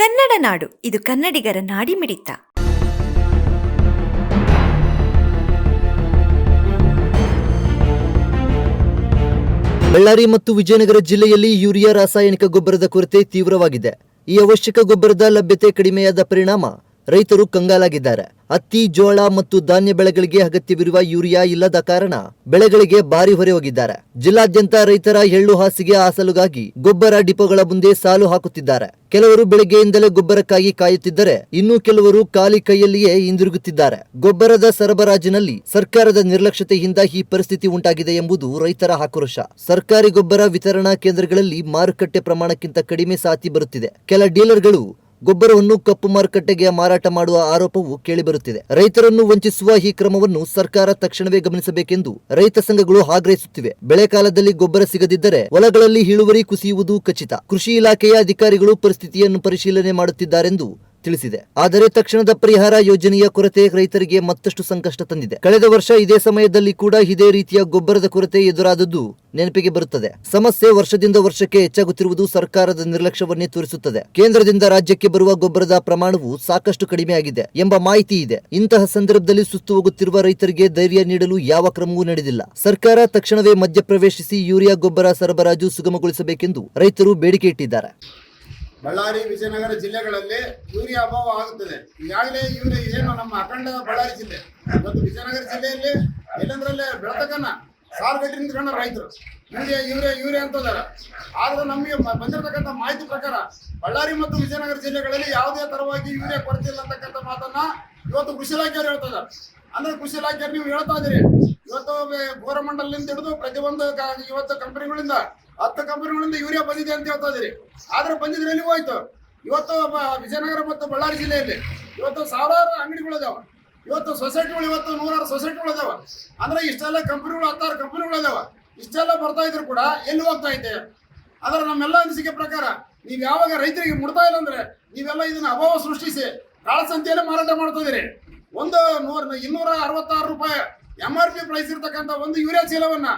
ಕನ್ನಡ ನಾಡು, ಇದು ಕನ್ನಡಿಗರ ನಾಡಿ ಮಿಡಿತ. ಬಳ್ಳಾರಿ ಮತ್ತು ವಿಜಯನಗರ ಜಿಲ್ಲೆಯಲ್ಲಿ ಯೂರಿಯಾ ರಾಸಾಯನಿಕ ಗೊಬ್ಬರದ ಕೊರತೆ ತೀವ್ರವಾಗಿದೆ. ಈ ಅವಶ್ಯಕ ಗೊಬ್ಬರದ ಲಭ್ಯತೆ ಕಡಿಮೆಯಾದ ಪರಿಣಾಮ ರೈತರು ಕಂಗಾಲಾಗಿದ್ದಾರೆ. ಹತ್ತಿ, ಜೋಳ ಮತ್ತು ಧಾನ್ಯ ಬೆಳೆಗಳಿಗೆ ಅಗತ್ಯವಿರುವ ಯೂರಿಯಾ ಇಲ್ಲದ ಕಾರಣ ಬೆಳೆಗಳಿಗೆ ಭಾರಿ ಹೊರೆ ಹೋಗಿದ್ದಾರೆ ಜಿಲ್ಲಾದ್ಯಂತ ರೈತರ ಎಳ್ಳು ಹಾಸಿಗೆ ಹಾಸಲುಗಾಗಿ ಗೊಬ್ಬರ ಡಿಪೋಗಳ ಮುಂದೆ ಸಾಲು ಹಾಕುತ್ತಿದ್ದಾರೆ. ಕೆಲವರು ಬೆಳಗ್ಗೆಯಿಂದಲೇ ಗೊಬ್ಬರಕ್ಕಾಗಿ ಕಾಯುತ್ತಿದ್ದರೆ ಇನ್ನು ಕೆಲವರು ಖಾಲಿ ಕೈಯಲ್ಲಿಯೇ ಹಿಂದಿರುಗುತ್ತಿದ್ದಾರೆ. ಗೊಬ್ಬರದ ಸರಬರಾಜಿನಲ್ಲಿ ಸರ್ಕಾರದ ನಿರ್ಲಕ್ಷ್ಯತೆಯಿಂದ ಈ ಪರಿಸ್ಥಿತಿ ಉಂಟಾಗಿದೆ ಎಂಬುದು ರೈತರ ಆಕ್ರೋಶ. ಸರ್ಕಾರಿ ಗೊಬ್ಬರ ವಿತರಣಾ ಕೇಂದ್ರಗಳಲ್ಲಿ ಮಾರುಕಟ್ಟೆ ಪ್ರಮಾಣಕ್ಕಿಂತ ಕಡಿಮೆ ಸಾತಿ ಬರುತ್ತಿದೆ. ಕೆಲ ಡೀಲರ್ಗಳು ಗೊಬ್ಬರವನ್ನು ಕಪ್ಪು ಮಾರುಕಟ್ಟೆಗೆ ಮಾರಾಟ ಮಾಡುವ ಆರೋಪವು ಕೇಳಿಬರುತ್ತಿದೆ. ರೈತರನ್ನು ವಂಚಿಸುವ ಈ ಕ್ರಮವನ್ನು ಸರ್ಕಾರ ತಕ್ಷಣವೇ ಗಮನಿಸಬೇಕೆಂದು ರೈತ ಸಂಘಗಳು ಆಗ್ರಹಿಸುತ್ತಿವೆ. ಬೆಳೆ ಕಾಲದಲ್ಲಿ ಗೊಬ್ಬರ ಸಿಗದಿದ್ದರೆ ಹೊಲಗಳಲ್ಲಿ ಇಳುವರಿ ಕುಸಿಯುವುದು ಖಚಿತ. ಕೃಷಿ ಇಲಾಖೆಯ ಅಧಿಕಾರಿಗಳು ಪರಿಸ್ಥಿತಿಯನ್ನು ಪರಿಶೀಲನೆ ಮಾಡುತ್ತಿದ್ದಾರೆಂದು ತಿಳಿಸಿದೆ. ಆದರೆ ತಕ್ಷಣದ ಪರಿಹಾರ ಯೋಜನೆಯ ಕೊರತೆ ರೈತರಿಗೆ ಮತ್ತಷ್ಟು ಸಂಕಷ್ಟ ತಂದಿದೆ. ಕಳೆದ ವರ್ಷ ಇದೇ ಸಮಯದಲ್ಲಿ ಕೂಡ ಇದೇ ರೀತಿಯ ಗೊಬ್ಬರದ ಕೊರತೆ ಎದುರಾದದ್ದು ನೆನಪಿಗೆ ಬರುತ್ತದೆ. ಸಮಸ್ಯೆ ವರ್ಷದಿಂದ ವರ್ಷಕ್ಕೆ ಹೆಚ್ಚಾಗುತ್ತಿರುವುದು ಸರ್ಕಾರದ ನಿರ್ಲಕ್ಷ್ಯವನ್ನೇ ತೋರಿಸುತ್ತದೆ. ಕೇಂದ್ರದಿಂದ ರಾಜ್ಯಕ್ಕೆ ಬರುವ ಗೊಬ್ಬರದ ಪ್ರಮಾಣವು ಸಾಕಷ್ಟು ಕಡಿಮೆಯಾಗಿದೆ ಎಂಬ ಮಾಹಿತಿ ಇದೆ. ಇಂತಹ ಸಂದರ್ಭದಲ್ಲಿ ಸುಸ್ತು ಹೋಗುತ್ತಿರುವ ರೈತರಿಗೆ ಧೈರ್ಯ ನೀಡಲು ಯಾವ ಕ್ರಮವೂ ನಡೆದಿಲ್ಲ. ಸರ್ಕಾರ ತಕ್ಷಣವೇ ಮಧ್ಯಪ್ರವೇಶಿಸಿ ಯೂರಿಯಾ ಗೊಬ್ಬರ ಸರಬರಾಜು ಸುಗಮಗೊಳಿಸಬೇಕೆಂದು ರೈತರು ಬೇಡಿಕೆ ಇಟ್ಟಿದ್ದಾರೆ. ಬಳ್ಳಾರಿ, ವಿಜಯನಗರ ಜಿಲ್ಲೆಗಳಲ್ಲಿ ಯೂರಿಯಾ ಅಭಾವ ಆಗುತ್ತದೆ. ಈಗಾಗಲೇ ಯೂರಿಯಾ ಏನು ನಮ್ಮ ಅಖಂಡ ಬಳ್ಳಾರಿ ಜಿಲ್ಲೆ. ಇವತ್ತು ವಿಜಯನಗರ ಜಿಲ್ಲೆಯಲ್ಲಿ ಎಲ್ಲಂದ್ರಲ್ಲೇ ಬೆಳತಕ್ಕನ್ನ ಸಾರ್ಗಟ್ಟಿ ನಿಂತ್ಕೊಂಡ ರೈತರು. ಯೂರಿಯಾ ಯೂರಿಯಾ ಯೂರಿಯಾ ಅಂತದಾರ. ಆದ್ರೆ ನಮಗೆ ಬಂದಿರತಕ್ಕಂಥ ಮಾಹಿತಿ ಪ್ರಕಾರ ಬಳ್ಳಾರಿ ಮತ್ತು ವಿಜಯನಗರ ಜಿಲ್ಲೆಗಳಲ್ಲಿ ಯಾವುದೇ ತರವಾಗಿ ಯೂರಿಯಾ ಕೊರತೆ ಇಲ್ಲ ಅಂತಕ್ಕಂಥ ಮಾತನ್ನ ಇವತ್ತು ಕೃಷಿ ಇಲಾಖೆಯವರು ಹೇಳ್ತಿದ್ದಾರೆ ಅಂದ್ರೆ ಕೃಷಿ ಇಲಾಖೆಯವರು ನೀವು ಹೇಳ್ತಾ ಇದ್ದೀರಿ. ಇವತ್ತು ಗೋರಮಂಡಲದಿಂದ ಹಿಡಿದು ಪ್ರತಿಯೊಂದು ಇವತ್ತು ಕಂಪನಿಗಳಿಂದ ಹತ್ತು ಕಂಪನಿಗಳಿಂದ ಯೂರಿಯಾ ಬಂದಿದೆ ಅಂತ ಹೇಳ್ತಾ ಇದೀರಿ ಆದ್ರೆ ಬಂದಿದ್ರೆ ಎಲ್ಲಿಗೆ ಹೋಯ್ತು? ಇವತ್ತು ವಿಜಯನಗರ ಮತ್ತು ಬಳ್ಳಾರಿ ಜಿಲ್ಲೆಯಲ್ಲಿ ಇವತ್ತು ಸಾವಿರಾರು ಅಂಗಡಿಗಳು ಅದಾವ ಇವತ್ತು ಸೊಸೈಟಿಗಳು ಇವತ್ತು ನೂರಾರು ಸೊಸೈಟಿಗಳು ಅದಾವ ಅಂದ್ರೆ ಇಷ್ಟೆಲ್ಲ ಕಂಪನಿಗಳು, ಹತ್ತಾರು ಕಂಪನಿಗಳು ಅದಾವ ಇಷ್ಟೆಲ್ಲ ಬರ್ತಾ ಇದ್ರು ಕೂಡ ಎಲ್ಲಿ ಹೋಗ್ತಾ ಐತೆ ಆದ್ರೆ ನಮ್ಮೆಲ್ಲ ಅನಿಸಿಕೆ ಪ್ರಕಾರ ನೀವು ಯಾವಾಗ ರೈತರಿಗೆ ಮುಡ್ತಾ ಇಲ್ಲ ಅಂದ್ರೆ ನೀವೆಲ್ಲ ಇದನ್ನ ಅಭಾವ ಸೃಷ್ಟಿಸಿ ಕಾಳಸಂತೆಯಲ್ಲೇ ಮಾರಾಟ ಮಾಡ್ತಾ ಇದೀರಿ ಒಂದು ನೂರ, ಇನ್ನೂರ ಅರವತ್ತಾರು ರೂಪಾಯಿ ಎಂ ಆರ್ ಪಿ ಪ್ರೈಸ್ ಇರ್ತಕ್ಕಂಥ ಒಂದು ಯೂರಿಯಾ ಚೀಲವನ್ನ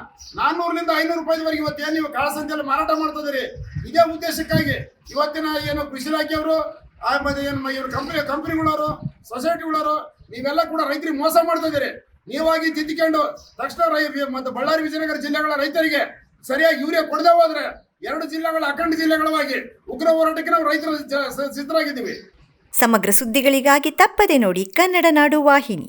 ನಾನ್ನೂರರಿಂದ ಐನೂರು ರೂಪಾಯಿವರೆಗೆ ಇವತ್ತು ನೀವು ಕಾಳಸಂತೆಯಲ್ಲಿ ಮಾರಾಟ ಮಾಡ್ತಾ ಇದೀರಿ ಇದೇ ಉದ್ದೇಶಕ್ಕಾಗಿ ಇವತ್ತಿನ ಏನು ಕೃಷಿ ಇಲಾಖೆಯವರು ಆಮೇಲೆ ಏನು ಇವರು ಕಂಪನಿ ಕಂಪನಿಗಳವರು ಸೊಸೈಟಿಗಳವರು ನೀವೆಲ್ಲ ಕೂಡ ರೈತರಿಗೆ ಮೋಸ ಮಾಡ್ತಾ ಇದ್ದೀರಿ. ನೀವಾಗಿ ತಿದ್ದಿಕೊಂಡು ತಕ್ಷಣ ರೈ ಮತ್ತು ಬಳ್ಳಾರಿ, ವಿಜಯನಗರ ಜಿಲ್ಲೆಗಳ ರೈತರಿಗೆ ಸರಿಯಾಗಿ ಯೂರಿಯಾ ಕೊಡದೆ ಹೋದ್ರೆ ಎರಡು ಜಿಲ್ಲೆಗಳ ಅಖಂಡ ಜಿಲ್ಲೆಗಳವಾಗಿ ಉಗ್ರ ಹೋರಾಟಕ್ಕೆ ನಾವು ರೈತರು ಸಿದ್ಧರಾಗಿದ್ದೀವಿ. ಸಮಗ್ರ ಸುದ್ದಿಗಳಿಗಾಗಿ ತಪ್ಪದೆ ನೋಡಿ ಕನ್ನಡ ನಾಡು ವಾಹಿನಿ.